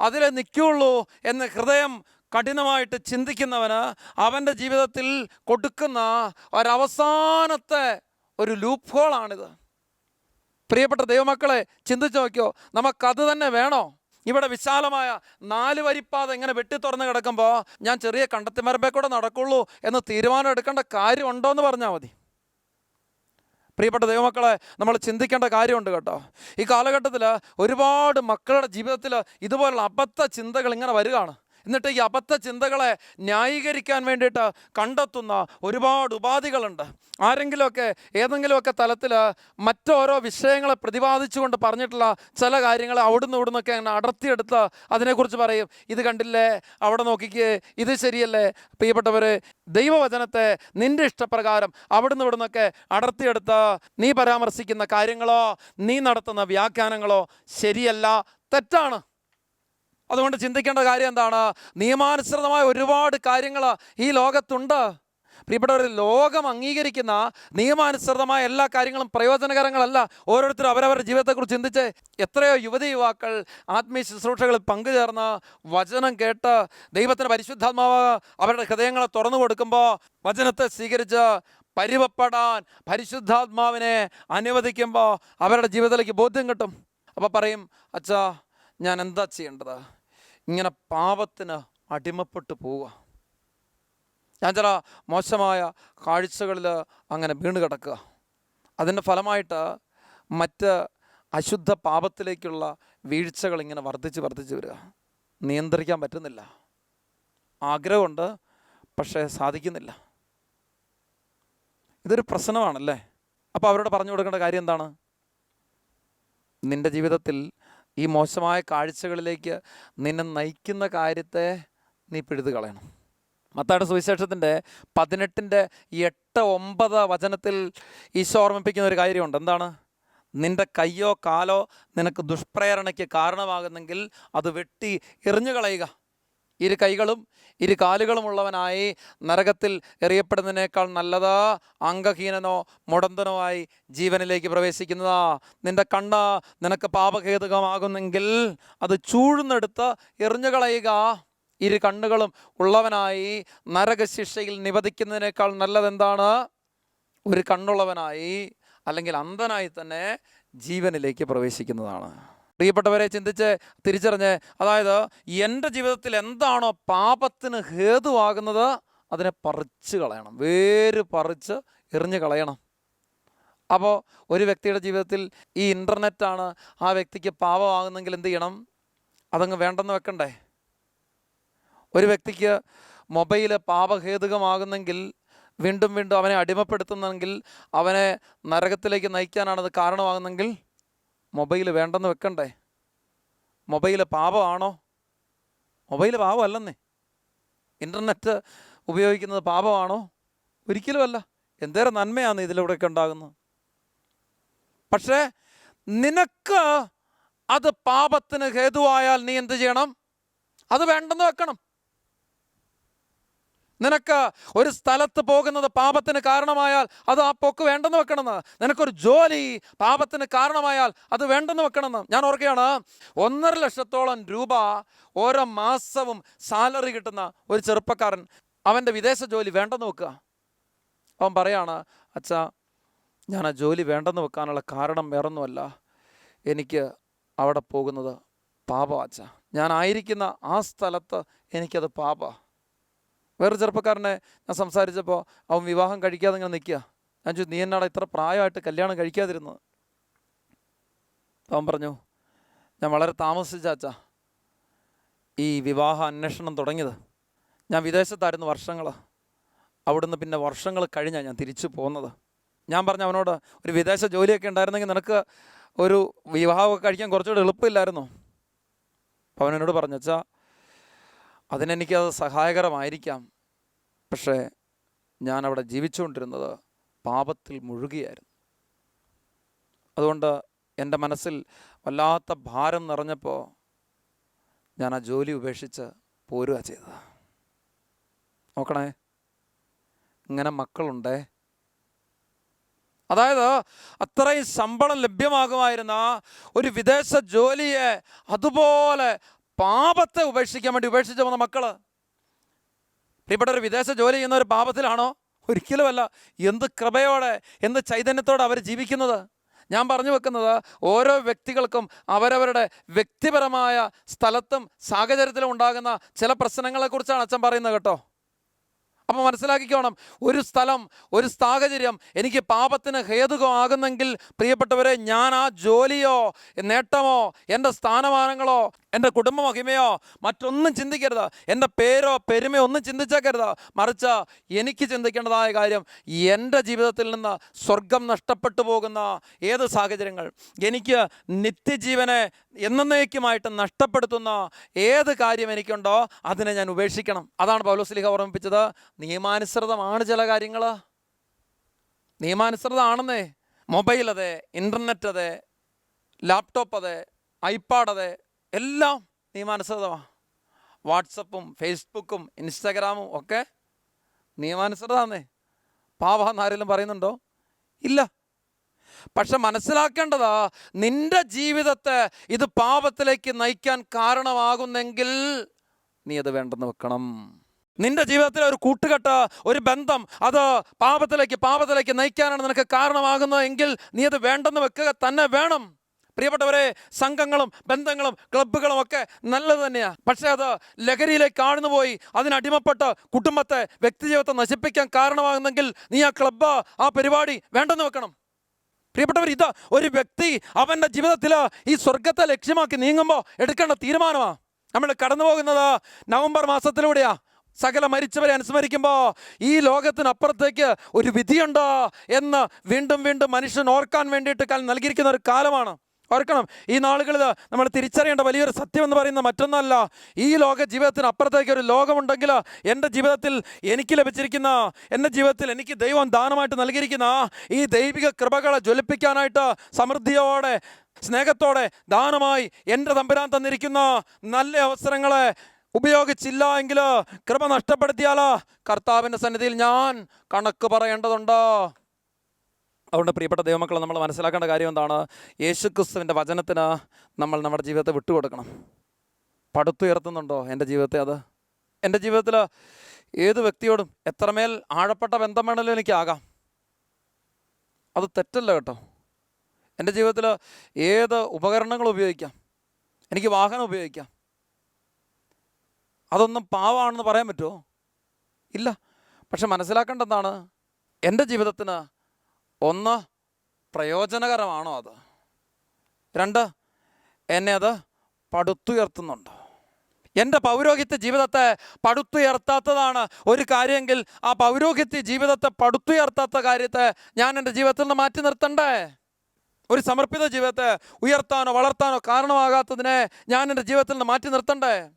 അതിലെ നിൽക്കുള്ളൂ എന്ന് ഹൃദയം കഠിനമായിട്ട് ചിന്തിക്കുന്നവന് അവന്റെ ജീവിതത്തിൽ കൊടുക്കുന്ന ഒരവസാനത്തെ ഒരു ലൂപ്പ് ഹോളാണിത് പ്രിയപ്പെട്ട ദൈവമക്കളെ ചിന്തിച്ചു നോക്കിയോ? നമുക്കത് തന്നെ വേണോ? ഇവിടെ വിശാലമായ നാല് വരിപ്പാത ഇങ്ങനെ വെട്ടി തുറന്ന് കിടക്കുമ്പോൾ ഞാൻ ചെറിയ കണ്ടത്തിമരമ്പേ കൂടെ നടക്കുള്ളൂ എന്ന് തീരുമാനം എടുക്കേണ്ട കാര്യമുണ്ടോ എന്ന് പറഞ്ഞാൽ മതി. പ്രിയപ്പെട്ട ദൈവമക്കളെ നമ്മൾ ചിന്തിക്കേണ്ട കാര്യമുണ്ട് കേട്ടോ. ഈ കാലഘട്ടത്തിൽ ഒരുപാട് മക്കളുടെ ജീവിതത്തിൽ ഇതുപോലുള്ള അബദ്ധ ചിന്തകൾ ഇങ്ങനെ വരികയാണ്. എന്നിട്ട് ഈ അബദ്ധ ചിന്തകളെ ന്യായീകരിക്കാൻ വേണ്ടിയിട്ട് കണ്ടെത്തുന്ന ഒരുപാട് ഉപാധികളുണ്ട്. ആരെങ്കിലുമൊക്കെ ഏതെങ്കിലുമൊക്കെ തലത്തിൽ മറ്റോരോ വിഷയങ്ങളെ പ്രതിപാദിച്ചുകൊണ്ട് പറഞ്ഞിട്ടുള്ള ചില കാര്യങ്ങൾ അവിടുന്ന് ഇവിടുന്നൊക്കെ അങ്ങനെ അടർത്തിയെടുത്ത് അതിനെക്കുറിച്ച് പറയും. ഇത് കണ്ടില്ലേ? അവിടെ നോക്കിക്കേ. ഇത് ശരിയല്ലേ? പ്രിയപ്പെട്ടവർ ദൈവവചനത്തെ നിന്റെ ഇഷ്ടപ്രകാരം അവിടുന്ന് ഇവിടുന്നൊക്കെ അടർത്തിയെടുത്ത് നീ പരാമർശിക്കുന്ന കാര്യങ്ങളോ നീ നടത്തുന്ന വ്യാഖ്യാനങ്ങളോ ശരിയല്ല തെറ്റാണ്. അതുകൊണ്ട് ചിന്തിക്കേണ്ട കാര്യം എന്താണ്? നിയമാനുസൃതമായ ഒരുപാട് കാര്യങ്ങൾ ഈ ലോകത്തുണ്ട്. പ്രിയപ്പെട്ടവർ ലോകം അംഗീകരിക്കുന്ന നിയമാനുസൃതമായ എല്ലാ കാര്യങ്ങളും പ്രയോജനകരങ്ങളല്ല ഓരോരുത്തരും അവരവരുടെ ജീവിതത്തെക്കുറിച്ച് ചിന്തിച്ച് എത്രയോ യുവതി യുവാക്കൾ ആത്മീയ ശുശ്രൂഷകളിൽ പങ്കുചേർന്ന് വചനം കേട്ട് ദൈവത്തിന് പരിശുദ്ധാത്മാവ് അവരുടെ ഹൃദയങ്ങളെ തുറന്നു കൊടുക്കുമ്പോൾ വചനത്തെ സ്വീകരിച്ച് പരിവപ്പെടാൻ പരിശുദ്ധാത്മാവിനെ അനുവദിക്കുമ്പോൾ അവരുടെ ജീവിതത്തിലേക്ക് ബോധ്യം കിട്ടും. അപ്പോൾ പറയും അച്ഛാ ഞാൻ എന്താ ചെയ്യേണ്ടത്? ഇങ്ങനെ പാപത്തിന് അടിമപ്പെട്ടു പോവുക. ഞാൻ ചില മോശമായ കാഴ്ചകളിൽ അങ്ങനെ വീണ് കിടക്കുക. അതിന്റെ ഫലമായിട്ട് മറ്റ് അശുദ്ധ പാപത്തിലേക്കുള്ള വീഴ്ചകൾ ഇങ്ങനെ വർദ്ധിച്ച് വർദ്ധിച്ച് വരിക. നിയന്ത്രിക്കാൻ പറ്റുന്നില്ല. ആഗ്രഹമുണ്ട് പക്ഷേ സാധിക്കുന്നില്ല. ഇതൊരു പ്രശ്നമാണല്ലേ? അപ്പോൾ അവരോട് പറഞ്ഞു കൊടുക്കേണ്ട കാര്യം എന്താണ്? നിന്റെ ജീവിതത്തിൽ ഈ മോശമായ കാഴ്ചകളിലേക്ക് നിന്നെ നയിക്കുന്ന കാര്യത്തെ നീ പിഴുതു കളയണം മത്താട് സുവിശേഷത്തിന്റെ പതിനെട്ടിന്റെ എട്ട് ഒമ്പത് വചനത്തിൽ ഈശോ ഓർമ്മിപ്പിക്കുന്ന ഒരു കാര്യമുണ്ട്. എന്താണ്? നിന്റെ കയ്യോ കാലോ നിനക്ക് ദുഷ്പ്രേരണയ്ക്ക് കാരണമാകുന്നെങ്കിൽ അത് വെട്ടി എറിഞ്ഞു കളയുക ഇരു കൈകളും ഇരു കാലുകളുമുള്ളവനായി നരകത്തിൽ എറിയപ്പെടുന്നതിനേക്കാൾ നല്ലതാ അംഗഹീനനോ മുടന്തനോ ആയി ജീവനിലേക്ക് പ്രവേശിക്കുന്നതാ. നിന്റെ കണ്ണ് നിനക്ക് പാപഹേതുകമാകുന്നെങ്കിൽ അത് ചൂഴ്ന്നെടുത്ത് എറിഞ്ഞുകളയുക ഇരു കണ്ണുകളും ഉള്ളവനായി നരകശിക്ഷയിൽ നിവധിക്കുന്നതിനേക്കാൾ നല്ലതെന്താണ്? ഒരു കണ്ണുള്ളവനായി അല്ലെങ്കിൽ അന്ധനായി തന്നെ ജീവനിലേക്ക് പ്രവേശിക്കുന്നതാണ്. പ്രിയപ്പെട്ടവരെ ചിന്തിച്ച് തിരിച്ചറിഞ്ഞ് അതായത് എന്റെ ജീവിതത്തിൽ എന്താണോ പാപത്തിന് ഹേതുവാകുന്നത് അതിനെ പറിച്ച് കളയണം. വേര് പറിച്ച് എറിഞ്ഞ് കളയണം. അപ്പോൾ ഒരു വ്യക്തിയുടെ ജീവിതത്തിൽ ഈ ഇന്റർനെറ്റാണ് ആ വ്യക്തിക്ക് പാപമാകുന്നെങ്കിൽ എന്ത് ചെയ്യണം? അതങ്ങ് വേണ്ടെന്ന് വെക്കണ്ടേ? ഒരു വ്യക്തിക്ക് മൊബൈൽ പാപഹേതുകമാകുന്നെങ്കിൽ വീണ്ടും വീണ്ടും അവനെ അടിമപ്പെടുത്തുന്നെങ്കിൽ അവനെ നരകത്തിലേക്ക് നയിക്കാനാണത് കാരണമാകുന്നെങ്കിൽ മൊബൈൽ വേണ്ടെന്ന് വെക്കണ്ടേ? മൊബൈൽ പാപമാണോ? മൊബൈൽ പാപമല്ലെന്നേ. ഇന്റർനെറ്റ് ഉപയോഗിക്കുന്നത് പാപമാണോ? ഒരിക്കലുമല്ല. എന്തേരം നന്മയാണ് ഇതിലൂടെയൊക്കെ ഉണ്ടാകുന്നത്. പക്ഷേ നിനക്ക് അത് പാപത്തിന് ഹേതുവായാൽ നീ എന്ത് ചെയ്യണം? അത് വേണ്ടെന്ന് വെക്കണം. നിനക്ക് ഒരു സ്ഥലത്ത് പോകുന്നത് പാപത്തിന് കാരണമായാൽ അത് ആ പോക്ക് വേണ്ടെന്ന് വെക്കണമെന്ന്. നിനക്കൊരു ജോലി പാപത്തിന് കാരണമായാൽ അത് വേണ്ടെന്ന് വെക്കണമെന്ന്. ഞാൻ ഓർക്കുകയാണ് ഒന്നര ലക്ഷത്തോളം രൂപ ഓരോ മാസവും സാലറി കിട്ടുന്ന ഒരു ചെറുപ്പക്കാരൻ അവന്റെ വിദേശ ജോലി വേണ്ടെന്ന് വെക്കുക. അവൻ പറയാണ് അച്ഛാ ഞാൻ ആ ജോലി വേണ്ടെന്ന് വെക്കാനുള്ള കാരണം വേറൊന്നുമല്ല. എനിക്ക് അവിടെ പോകുന്നത് പാപ അച്ഛ. ഞാനായിരിക്കുന്ന ആ സ്ഥലത്ത് എനിക്കത് പാപ. വേറെ ചെറുപ്പക്കാരനെ ഞാൻ സംസാരിച്ചപ്പോൾ അവൻ വിവാഹം കഴിക്കാതെ ഇങ്ങനെ നിൽക്കുക ഞാൻ ചോദിച്ചു നീ എന്നാണ് ഇത്ര പ്രായമായിട്ട് കല്യാണം കഴിക്കാതിരുന്നത്? അവൻ പറഞ്ഞു ഞാൻ വളരെ താമസിച്ചാച്ച ഈ വിവാഹ അന്വേഷണം തുടങ്ങിയത്. ഞാൻ വിദേശത്തായിരുന്നു വർഷങ്ങൾ അവിടുന്ന് പിന്നെ വർഷങ്ങൾ കഴിഞ്ഞാണ് ഞാൻ തിരിച്ചു പോകുന്നത് ഞാൻ പറഞ്ഞു അവനോട് ഒരു വിദേശ ജോലിയൊക്കെ ഉണ്ടായിരുന്നെങ്കിൽ നിനക്ക് ഒരു വിവാഹമൊക്കെ കഴിക്കാൻ കുറച്ചുകൂടെ എളുപ്പമില്ലായിരുന്നു? അപ്പോൾ അവൻ എന്നോട് പറഞ്ഞു വെച്ചാൽ അതിനെനിക്കത് സഹായകരമായിരിക്കാം. പക്ഷേ ഞാൻ അവിടെ ജീവിച്ചുകൊണ്ടിരുന്നത് പാപത്തിൽ മുഴുകിയായിരുന്നു. അതുകൊണ്ട് എന്റെ മനസ്സിൽ വല്ലാത്ത ഭാരം നിറഞ്ഞപ്പോൾ ഞാൻ ആ ജോലി ഉപേക്ഷിച്ച് പോരുക ചെയ്തത്. നോക്കണേ ഇങ്ങനെ മക്കളുണ്ടേ? അതായത് അത്രയും ശമ്പളം ലഭ്യമാകുമായിരുന്ന ഒരു വിദേശ ജോലിയെ അതുപോലെ പാപത്തെ ഉപേക്ഷിക്കാൻ വേണ്ടി ഉപേക്ഷിച്ച് വന്ന മക്കൾ പ്രിയപ്പെട്ട ഒരു വിദേശ ജോലി ചെയ്യുന്ന ഒരു പാപത്തിലാണോ? ഒരിക്കലുമല്ല. എന്ത് കൃപയോടെ എന്ത് ചൈതന്യത്തോടെ അവർ ജീവിക്കുന്നത്? ഞാൻ പറഞ്ഞു വെക്കുന്നത് ഓരോ വ്യക്തികൾക്കും അവരവരുടെ വ്യക്തിപരമായ സ്ഥലത്തും സാഹചര്യത്തിലും ഉണ്ടാകുന്ന ചില പ്രശ്നങ്ങളെക്കുറിച്ചാണ് അച്ഛൻ പറയുന്നത് കേട്ടോ. അപ്പോൾ മനസ്സിലാക്കിക്കോണം ഒരു സ്ഥലം ഒരു സാഹചര്യം എനിക്ക് പാപത്തിന് ഹേതുകമാകുന്നെങ്കിൽ പ്രിയപ്പെട്ടവരെ ഞാൻ ആ ജോലിയോ നേട്ടമോ എന്റെ സ്ഥാനമാനങ്ങളോ എന്റെ കുടുംബ മഹിമയോ മറ്റൊന്നും ചിന്തിക്കരുത്. എന്റെ പേരോ പെരുമയോ ഒന്നും ചിന്തിച്ചേക്കരുത്. മറിച്ച് എനിക്ക് ചിന്തിക്കേണ്ടതായ കാര്യം എന്റെ ജീവിതത്തിൽ നിന്ന് സ്വർഗം നഷ്ടപ്പെട്ടു പോകുന്ന ഏത് സാഹചര്യങ്ങൾ എനിക്ക് നിത്യജീവനെ എന്നേക്കുമായിട്ട് നഷ്ടപ്പെടുത്തുന്ന ഏത് കാര്യം എനിക്കുണ്ടോ അതിനെ ഞാൻ ഉപേക്ഷിക്കണം. അതാണ് പൗലോസ്ലിഹ ഓർമ്മിപ്പിച്ചത്. നിയമാനുസൃതമാണ് ചില കാര്യങ്ങൾ നിയമാനുസൃതമാണെന്നേ. മൊബൈൽ അതെ ഇന്റർനെറ്റ് അതെ ലാപ്ടോപ്പ് അതെ ഐപാഡ് അതെ എല്ലാം നിയമാനുസൃതമാണ് വാട്സപ്പും ഫേസ്ബുക്കും ഇൻസ്റ്റാഗ്രാമും ഒക്കെ നിയമാനുസൃതമാണെന്നേ പാവാന്ന് ആരെങ്കിലും പറയുന്നുണ്ടോ? ഇല്ല. പക്ഷെ മനസ്സിലാക്കേണ്ടതാ നിന്റെ ജീവിതത്തെ ഇത് പാപത്തിലേക്ക് നയിക്കാൻ കാരണമാകുന്നെങ്കിൽ നീ അത് വേണ്ടെന്ന് വെക്കണം. നിന്റെ ജീവിതത്തിലെ ഒരു കൂട്ടുകെട്ട് ഒരു ബന്ധം അത് പാപത്തിലേക്ക് പാപത്തിലേക്ക് നയിക്കാനാണ് നിനക്ക് കാരണമാകുന്നത് എങ്കിൽ നീ അത് വേണ്ടെന്ന് വെക്കുക തന്നെ വേണം. പ്രിയപ്പെട്ടവരെ സംഘങ്ങളും ബന്ധങ്ങളും ക്ലബ്ബുകളും ഒക്കെ നല്ലത് തന്നെയാണ് പക്ഷേ അത് ലഹരിയിലേക്ക് കാണുന്നു പോയി അതിനടിമപ്പെട്ട് കുടുംബത്തെ വ്യക്തിജീവിതത്തെ നശിപ്പിക്കാൻ കാരണമാകുന്നെങ്കിൽ നീ ആ ക്ലബ്ബ് ആ പരിപാടി വേണ്ടെന്ന് വെക്കണം. പ്രിയപ്പെട്ടവർ ഇത് ഒരു വ്യക്തി അവന്റെ ജീവിതത്തിൽ ഈ സ്വർഗത്തെ ലക്ഷ്യമാക്കി നീങ്ങുമ്പോൾ എടുക്കേണ്ട തീരുമാനമാണ് നമ്മൾ കടന്നു പോകുന്നത് നവംബർ മാസത്തിലൂടെയാ. സകല മരിച്ചവരെ അനുസ്മരിക്കുമ്പോൾ ഈ ലോകത്തിനപ്പുറത്തേക്ക് ഒരു വിധിയുണ്ടോ എന്ന് വീണ്ടും വീണ്ടും മനുഷ്യൻ ഓർക്കാൻ വേണ്ടിയിട്ട് നൽകിയിരിക്കുന്ന ഒരു കാലമാണ്. ഓർക്കണം ഈ നാളുകളിൽ നമ്മൾ തിരിച്ചറിയേണ്ട വലിയൊരു സത്യം എന്ന് പറയുന്നത് മറ്റൊന്നല്ല. ഈ ലോക ജീവിതത്തിന് അപ്പുറത്തേക്ക് ഒരു ലോകമുണ്ടെങ്കിൽ എന്റെ ജീവിതത്തിൽ എനിക്ക് ലഭിച്ചിരിക്കുന്ന എന്റെ ജീവിതത്തിൽ എനിക്ക് ദൈവം ദാനമായിട്ട് നൽകിയിരിക്കുന്ന ഈ ദൈവിക കൃപകളെ ജ്വലിപ്പിക്കാനായിട്ട് സമൃദ്ധിയോടെ സ്നേഹത്തോടെ ദാനമായി എന്റെ തമ്പുരാൻ തന്നിരിക്കുന്ന നല്ല അവസരങ്ങളെ ഉപയോഗിച്ചില്ല എങ്കിൽ കൃപ നഷ്ടപ്പെടുത്തിയാൽ കർത്താവിന്റെ സന്നിധിയിൽ ഞാൻ കണക്ക് പറയേണ്ടതുണ്ട്. അതുകൊണ്ട് പ്രിയപ്പെട്ട ദൈവമക്കളെ നമ്മൾ മനസ്സിലാക്കേണ്ട കാര്യം എന്താണ്? യേശുക്രിസ്തുവിന്റെ വചനത്തിന് നമ്മൾ നമ്മുടെ ജീവിതത്തെ വിട്ടുകൊടുക്കണം. പടുത്തുയർത്തുന്നുണ്ടോ എന്റെ ജീവിതത്തെ അത്? എന്റെ ജീവിതത്തിൽ ഏത് വ്യക്തിയോടും എത്രമേൽ ആഴപ്പെട്ട ബന്ധം വേണമെങ്കിലും എനിക്കാകാം. അത് തെറ്റല്ല കേട്ടോ. എന്റെ ജീവിതത്തിൽ ഏത് ഉപകരണങ്ങൾ ഉപയോഗിക്കാം? എനിക്ക് വാഹനം ഉപയോഗിക്കാം. അതൊന്നും പാവമാണെന്ന് പറയാൻ പറ്റുമോ? ഇല്ല. പക്ഷെ മനസ്സിലാക്കേണ്ടതാണ് എന്റെ ജീവിതത്തിന് ഒന്ന് പ്രയോജനകരമാണോ അത്? രണ്ട് എന്നെ അത് പടുത്തുയർത്തുന്നുണ്ടോ. എന്റെ പൗരോഹിത്യ ജീവിതത്തെ പടുത്തുയർത്താത്തതാണ് ഒരു കാര്യമെങ്കിൽ ആ പൗരോഹിത്യ ജീവിതത്തെ പടുത്തുയർത്താത്ത കാര്യത്തെ ഞാൻ എന്റെ ജീവിതത്തിൽ നിന്ന് മാറ്റി നിർത്തണ്ടേ? ഒരു സമർപ്പിത ജീവിതത്തെ ഉയർത്താനോ വളർത്താനോ കാരണമാകാത്തതിനെ ഞാൻ എന്റെ ജീവിതത്തിൽ നിന്ന് മാറ്റി നിർത്തണ്ടേ?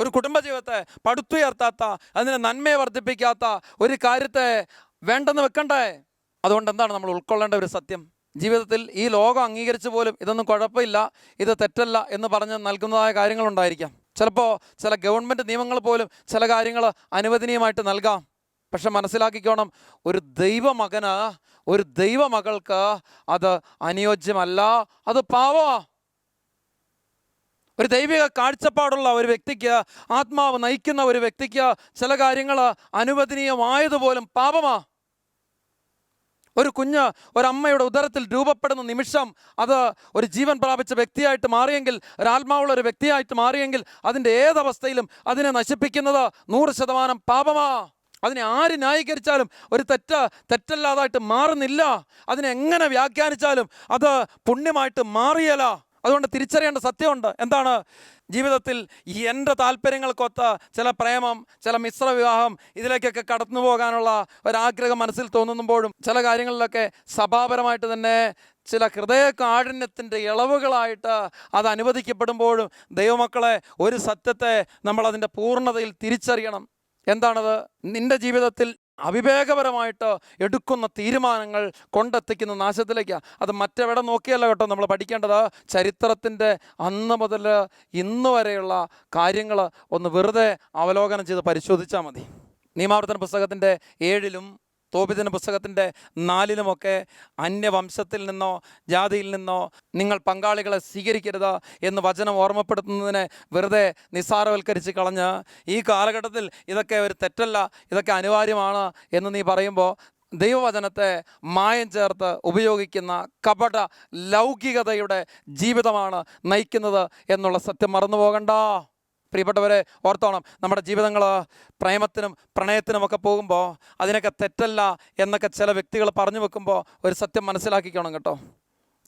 ഒരു കുടുംബ ജീവിതത്തെ പടുത്തുയർത്താത്ത അതിനെ നന്മയെ വർദ്ധിപ്പിക്കാത്ത ഒരു കാര്യത്തെ വേണ്ടെന്ന് വെക്കണ്ടേ? അതുകൊണ്ട് എന്താണ് നമ്മൾ ഉൾക്കൊള്ളേണ്ട ഒരു സത്യം? ജീവിതത്തിൽ ഈ ലോകം അംഗീകരിച്ച് പോലും ഇതൊന്നും കുഴപ്പമില്ല ഇത് തെറ്റല്ല എന്ന് പറഞ്ഞ് നൽകുന്നതായ കാര്യങ്ങളുണ്ടായിരിക്കാം ചിലപ്പോൾ ചില ഗവൺമെന്റ് നിയമങ്ങൾ പോലും ചില കാര്യങ്ങൾ അനുവദനീയമായിട്ട് നൽകാം. പക്ഷെ മനസ്സിലാക്കിക്കോണം ഒരു ദൈവമകന് ഒരു ദൈവമകൾക്ക് അത് അനുയോജ്യമല്ല അത് പാവമാ ഒരു ദൈവിക കാഴ്ചപ്പാടുള്ള ഒരു വ്യക്തിക്ക് ആത്മാവ് നയിക്കുന്ന ഒരു വ്യക്തിക്ക് ചില കാര്യങ്ങൾ അനുവദനീയമായതുപോലും പാപമാ. ഒരു കുഞ്ഞ് ഒരമ്മയുടെ ഉദരത്തിൽ രൂപപ്പെടുന്ന നിമിഷം അത് ഒരു ജീവൻ പ്രാപിച്ച വ്യക്തിയായിട്ട് മാറിയെങ്കിൽ ഒരാത്മാവുള്ള ഒരു വ്യക്തിയായിട്ട് മാറിയെങ്കിൽ അതിന്റെ ഏതവസ്ഥയിലും അതിനെ നശിപ്പിക്കുന്നത് നൂറ് ശതമാനം പാപമാ. അതിനെ ആര് ന്യായീകരിച്ചാലും ഒരു തെറ്റ് തെറ്റല്ലാതായിട്ട് മാറുന്നില്ല. അതിനെ എങ്ങനെ വ്യാഖ്യാനിച്ചാലും അത് പുണ്യമായിട്ട് മാറിയല. അതുകൊണ്ട് തിരിച്ചറിയേണ്ട സത്യമുണ്ട്. എന്താണ്? ജീവിതത്തിൽ എന്റെ താല്പര്യങ്ങൾക്കൊത്ത ചില പ്രേമം ചില മിശ്ര വിവാഹം ഇതിലേക്കൊക്കെ കടന്നു പോകാനുള്ള ഒരാഗ്രഹം മനസ്സിൽ തോന്നുമ്പോഴും ചില കാര്യങ്ങളിലൊക്കെ സഭാപരമായിട്ട് തന്നെ ചില ഹൃദയ കാഠിന്യത്തിന്റെ ഇളവുകളായിട്ട് അത് അനുവദിക്കപ്പെടുമ്പോഴും ദൈവമക്കളെ ഒരു സത്യത്തെ നമ്മൾ അതിന്റെ പൂർണതയിൽ തിരിച്ചറിയണം. എന്താണത്? നിന്റെ ജീവിതത്തിൽ അവിവേകപരമായിട്ട് എടുക്കുന്ന തീരുമാനങ്ങൾ കൊണ്ടെത്തിക്കുന്ന നാശത്തിലേക്കാണ് അത് മറ്റെവിടെ നോക്കിയല്ല കേട്ടോ നമ്മൾ പഠിക്കേണ്ടത്. ചരിത്രത്തിന്റെ അന്ന് മുതൽ ഇന്ന് വരെയുള്ള കാര്യങ്ങൾ ഒന്ന് വെറുതെ അവലോകനം ചെയ്ത് പരിശോധിച്ചാൽ മതി. നിയമാവർത്തന പുസ്തകത്തിന്റെ ഏഴിലും തോപിതന പുസ്തകത്തിന്റെ നാലിലുമൊക്കെ അന്യവംശത്തിൽ നിന്നോ ജാതിയിൽ നിന്നോ നിങ്ങൾ പങ്കാളികളെ സ്വീകരിക്കരുത് എന്ന് വചനം ഓർമ്മപ്പെടുത്തുന്നതിനെ വെറുതെ നിസ്സാരവൽക്കരിച്ച് കളഞ്ഞ് ഈ കാലഘട്ടത്തിൽ ഇതൊക്കെ ഒരു തെറ്റല്ല ഇതൊക്കെ അനിവാര്യമാണ് എന്ന് നീ പറയുമ്പോൾ ദൈവവചനത്തെ മായം ചേർത്ത് ഉപയോഗിക്കുന്ന കപട ലൗകികതയുടെ ജീവിതമാണ് നയിക്കുന്നത് എന്നുള്ള സത്യം മറന്നു പോകണ്ട പ്രിയപ്പെട്ടവരെ ഓർത്തോണം. നമ്മുടെ ജീവിതങ്ങൾ പ്രേമത്തിനും പ്രണയത്തിനുമൊക്കെ പോകുമ്പോൾ അതിനൊക്കെ തെറ്റല്ല എന്നൊക്കെ ചില വ്യക്തികൾ പറഞ്ഞു വെക്കുമ്പോൾ ഒരു സത്യം മനസ്സിലാക്കിക്കണം കേട്ടോ.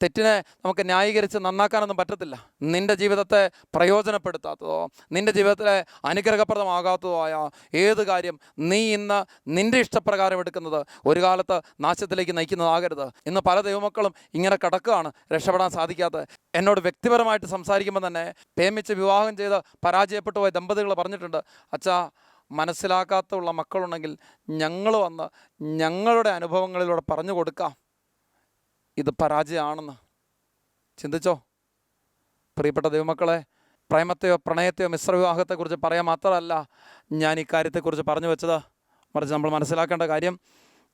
തെറ്റിനെ നമുക്ക് ന്യായീകരിച്ച് നന്നാക്കാനൊന്നും പറ്റത്തില്ല. നിന്റെ ജീവിതത്തെ പ്രയോജനപ്പെടുത്താത്തതോ നിന്റെ ജീവിതത്തിലെ അനുഗ്രഹപ്രദമാകാത്തതോ ആയ ഏത് കാര്യം നീ ഇന്ന് നിന്റെ ഇഷ്ടപ്രകാരം എടുക്കുന്നത് ഒരു കാലത്ത് നാശത്തിലേക്ക് നയിക്കുന്നതാകരുത്. ഇന്ന് പല ദൈവമക്കളും ഇങ്ങനെ കിടക്കുകയാണ് രക്ഷപ്പെടാൻ സാധിക്കാത്തത് എന്നോട് വ്യക്തിപരമായിട്ട് സംസാരിക്കുമ്പോൾ തന്നെ പ്രേമിച്ച് വിവാഹം ചെയ്ത് പരാജയപ്പെട്ടു പോയ ദമ്പതികൾ പറഞ്ഞിട്ടുണ്ട് അച്ഛാ മനസ്സിലാക്കാത്തുള്ള മക്കളുണ്ടെങ്കിൽ ഞങ്ങൾ വന്ന് ഞങ്ങളുടെ അനുഭവങ്ങളിലൂടെ പറഞ്ഞു കൊടുക്കാം. ഇത് പരാജയമാണെന്ന് ചിന്തിച്ചോ? പ്രിയപ്പെട്ട ദൈവമക്കളെ പ്രേമത്തെയോ പ്രണയത്തെയോ മിശ്രവിവാഹത്തെക്കുറിച്ച് പറയാൻ മാത്രമല്ല ഞാൻ ഇക്കാര്യത്തെക്കുറിച്ച് കാര്യത്തെക്കുറിച്ച് പറഞ്ഞു വെച്ചത്. മറിച്ച് നമ്മൾ മനസ്സിലാക്കേണ്ട കാര്യം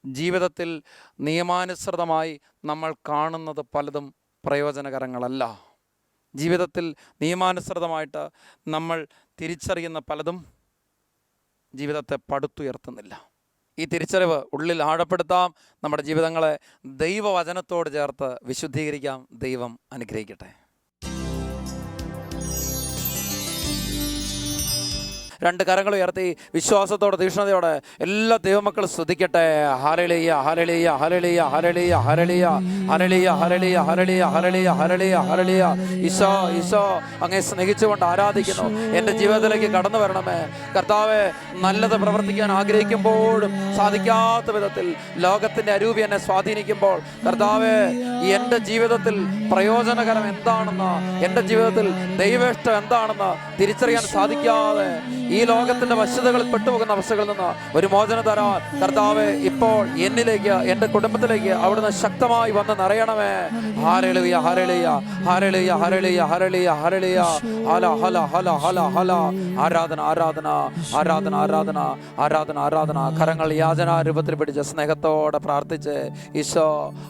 ജീവിതത്തിൽ നിയമാനുസൃതമായി നമ്മൾ കാണുന്നത് പലതും പ്രയോജനകരങ്ങളല്ല. ജീവിതത്തിൽ നിയമാനുസൃതമായിട്ട് നമ്മൾ തിരിച്ചറിയുന്ന പലതും ജീവിതത്തെ പടുത്തുയർത്തുന്നില്ല. ഈ തിരിച്ചറിവ് ഉള്ളിൽ ആഴപ്പെടുത്താം. നമ്മുടെ ജീവിതങ്ങളെ ദൈവവചനത്തോട് ചേർത്ത് വിശുദ്ധീകരിക്കാം. ദൈവം അനുഗ്രഹിക്കട്ടെ. രണ്ട് കരങ്ങൾ ഉയർത്തി വിശ്വാസത്തോടെ തീക്ഷ്ണതയോടെ എല്ലാ ദൈവമക്കളും ശ്രദ്ധിക്കട്ടെ ഹരളിയ ഹരളിയ ഹരളിയ ഹരളിയ ഹരളിയ ഹരളിയ ഹരളിയ ഹരളിയ ഹരളിയ ഹരളിയ ഹരളിയ ഈശോ ഈശോ അങ്ങേ സ്നേഹിച്ചുകൊണ്ട് ആരാധിക്കുന്നു എന്റെ ജീവിതത്തിലേക്ക് കടന്നു വരണമേ കർത്താവെ നല്ലത് പ്രവർത്തിക്കാൻ ആഗ്രഹിക്കുമ്പോഴും സാധിക്കാത്ത വിധത്തിൽ ലോകത്തിന്റെ അരൂപി എന്നെ സ്വാധീനിക്കുമ്പോൾ കർത്താവെ എന്റെ ജീവിതത്തിൽ പ്രയോജനകരം എന്താണെന്ന് എന്റെ ജീവിതത്തിൽ ദൈവേഷ്ടം എന്താണെന്ന് തിരിച്ചറിയാൻ സാധിക്കാതെ ഈ ലോകത്തിന്റെ വശ്യതകളിൽ പെട്ടുപോകുന്ന അവസ്ഥകളിൽ നിന്ന് ഒരു മോചനം തരാൻ കർത്താവ് ഇപ്പോൾ എന്നിലേക്ക് എന്റെ കുടുംബത്തിലേക്ക് അവിടുന്ന് ശക്തമായി വന്ന് നിറയണമേ. ഹാരളിയ ഹരളിയ ഹരളിയ ഹരളിയ ഹരളിയ ഹരളിയ ഹല ഹല ഹല ഹല ഹല. ആരാധന ആരാധന ആരാധന ആരാധന ആരാധന ആരാധന. കരങ്ങൾ യാചന രൂപത്തിൽ പിടിച്ച് സ്നേഹത്തോടെ പ്രാർത്ഥിച്ച് ഈശോ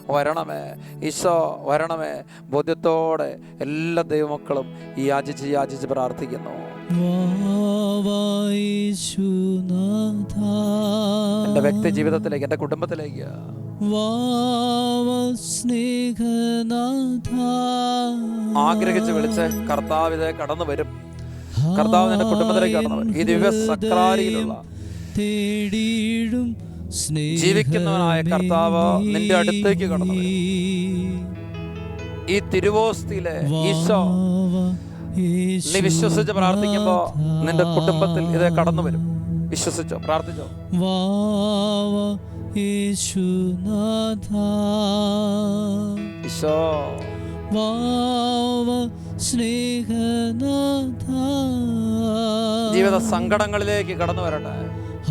വരണമേ ഈശോ വരണമേ. ബോധ്യത്തോടെ എല്ലാ ദൈവമക്കളും യാചിച്ച് യാചിച്ച് പ്രാർത്ഥിക്കുന്നു. എന്റെ വ്യക്തി ജീവിതത്തിലേക്ക് എന്റെ കുടുംബത്തിലേക്ക്. ആഗ്രഹിച്ച് വിളിച്ച് കർത്താവിതെ കടന്നു വരും. കർത്താവ് എന്റെ കുടുംബത്തിലേക്ക് കടന്നു വരും. ഈ ദിവ്യ സക്രാരിയിലുള്ള ജീവിക്കുന്നവനായ കർത്താവ് നിന്റെ അടുത്തേക്ക് കടന്നു വരും. ഈ തിരുവോസ്തിയിലെ ഈശോ നീ വിശ്വസിച്ച് പ്രാർത്ഥിക്കുമ്പോ നിന്റെ കുടുംബത്തിൽ ഇത് കടന്നു വരും. വിശ്വസിച്ചോ? പ്രാർത്ഥിച്ചോ? ഈശോ ജീവിത സങ്കടങ്ങളിലേക്ക് കടന്നു വരട്ടെ.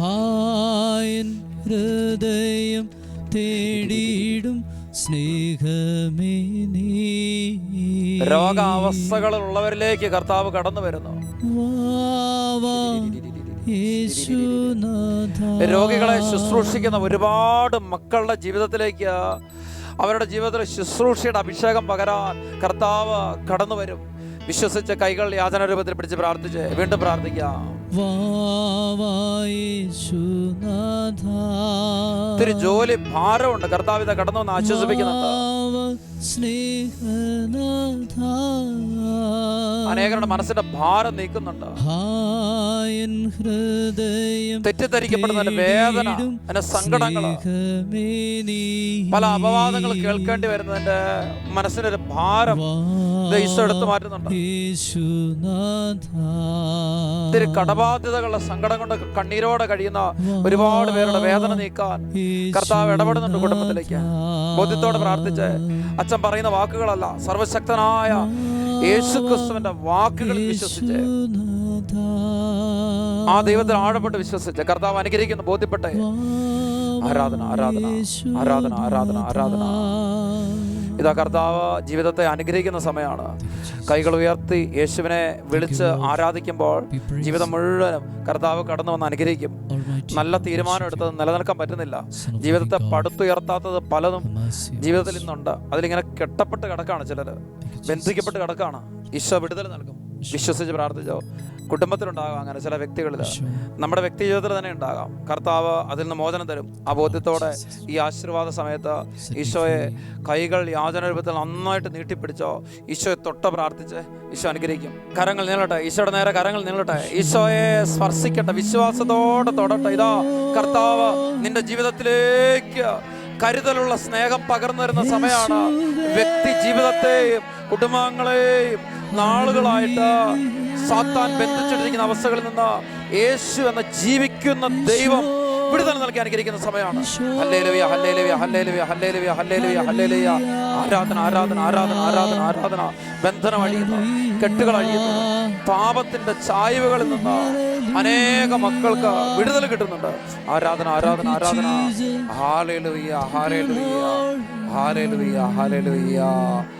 ഹായൻ ഹൃദയം തേടിയിടും. സ്നേഹമേ രോഗാവസ്ഥകളുള്ളവരിലേക്ക് കർത്താവ് കടന്നു വരുന്നു. രോഗികളെ ശുശ്രൂഷിക്കുന്ന ഒരുപാട് മക്കളുടെ ജീവിതത്തിലേക്ക് അവരുടെ ജീവിതത്തിൽ ശുശ്രൂഷയുടെ അഭിഷേകം പകരാൻ കർത്താവ് കടന്നു വരും. വിശ്വസിച്ച കൈകൾ യാചന രൂപത്തിൽ പിടിച്ച് പ്രാർത്ഥിച്ച് വീണ്ടും പ്രാർത്ഥിക്കാം. ഒത്തിരി ജോലി ഭാരമുണ്ട്. കർത്താവിത കടന്നു ആശ്വസിപ്പിക്കുന്നുണ്ട്. അനേകരുടെ മനസ്സിന്റെ ഭാരം നീക്കുന്നുണ്ട്. തെറ്റിദ്ധരിക്കപ്പെടുന്ന വേദന അതിന്റെ സങ്കടങ്ങൾ പല അപവാദങ്ങൾ കേൾക്കേണ്ടി വരുന്നതിന്റെ മനസ്സിനൊരു ഭാരം ഇത് ഈശോ എടുത്തു മാറ്റുന്നുണ്ട്. ഒത്തിരി കടബാധ്യതകളുടെ സങ്കടം കൊണ്ട് കണ്ണീരോടെ കഴിയുന്ന ഒരുപാട് പേരുടെ വേദന നീക്കാൻ കർത്താവ് ഇടപെടുന്നുണ്ട് കുടുംബത്തിലേക്ക്. ബോധ്യത്തോടെ പ്രാർത്ഥിച്ച് അച്ഛൻ പറയുന്ന വാക്കുകളല്ല. സർവശക്തനായ യേശുക്രിസ്തുവിന്റെ വാക്കുകളിൽ വിശ്വസിച്ച് ആ ദൈവത്തിൽ ആഴപ്പെട്ട് വിശ്വസിച്ച് കർത്താവ് അനുഗ്രഹിക്കുന്ന. ബോധ്യപ്പെട്ടെ ആരാധന ആരാധന ആരാധന ആരാധന ആരാധന. ഇതാ കർത്താവ് ജീവിതത്തെ അനുഗ്രഹിക്കുന്ന സമയമാണ്. കൈകൾ ഉയർത്തി യേശുവിനെ വിളിച്ച് ആരാധിക്കുമ്പോൾ ജീവിതം മുഴുവനും കർത്താവ് കടന്നു വന്ന് അനുഗ്രഹിക്കും. നല്ല തീരുമാനം എടുത്തത് നിലനിൽക്കാൻ പറ്റുന്നില്ല. ജീവിതത്തെ പടുത്തുയർത്താത്തത് പലതും ജീവിതത്തിൽ ഇന്നുണ്ട്. അതിലിങ്ങനെ കെട്ടപ്പെട്ട് കിടക്കാണ് ചിലർ ബന്ധിക്കപ്പെട്ട് കിടക്കാണ്. ഈശോ വിടുതൽ നൽകും. വിശ്വസിച്ച് പ്രാർത്ഥിച്ചോ. കുടുംബത്തിലുണ്ടാകാം അങ്ങനെ ചില വ്യക്തികളിൽ. നമ്മുടെ വ്യക്തി ജീവിതത്തിൽ തന്നെ ഉണ്ടാകാം. കർത്താവ് അതിൽ നിന്ന് മോചനം തരും. ആ ബോധ്യത്തോടെ ഈ ആശീർവാദ സമയത്ത് ഈശോയെ കൈകൾ യാചന രൂപത്തിൽ നന്നായിട്ട് നീട്ടിപ്പിടിച്ചോ. ഈശോയെ തൊട്ട് പ്രാർത്ഥിച്ച് ഈശോ അനുഗ്രഹിക്കും. കരങ്ങൾ നീളട്ടെ. ഈശോയുടെ നേരെ കരങ്ങൾ നീളട്ടെ. ഈശോയെ സ്പർശിക്കട്ടെ. വിശ്വാസത്തോടെ തൊടട്ടെ. ഇതാ കർത്താവ് നിന്റെ ജീവിതത്തിലേക്ക് കരുതലുള്ള സ്നേഹം പകർന്നു തരുന്ന സമയമാണ് വ്യക്തി ജീവിതത്തെയും കുടുംബാംഗങ്ങളെയും നാളുകളായിട്ട് സാത്താൻ ബന്ധിച്ചിട്ടിരിക്കുന്ന അവസ്ഥകളിൽ നിന്ന് യേശു എന്ന ജീവിക്കുന്ന ദൈവം വിടുതൽ നൽകി അനുകരിക്കുന്ന സമയമാണ്. ആരാധന ആരാധന ആരാധന ആരാധന ആരാധന. ബന്ധനം അഴിയുന്നു കെട്ടുകൾ അഴിയുന്നു. പാപത്തിന്റെ ചായ്വുകളിൽ നിന്ന് അനേക മക്കൾക്ക് വിടുതൽ കിട്ടുന്നുണ്ട്. ആരാധന ആരാധന ആരാധന. ഹാലേലൂയ ഹാലേലൂയ ഹാലേലൂയ പരിശുദ്ധ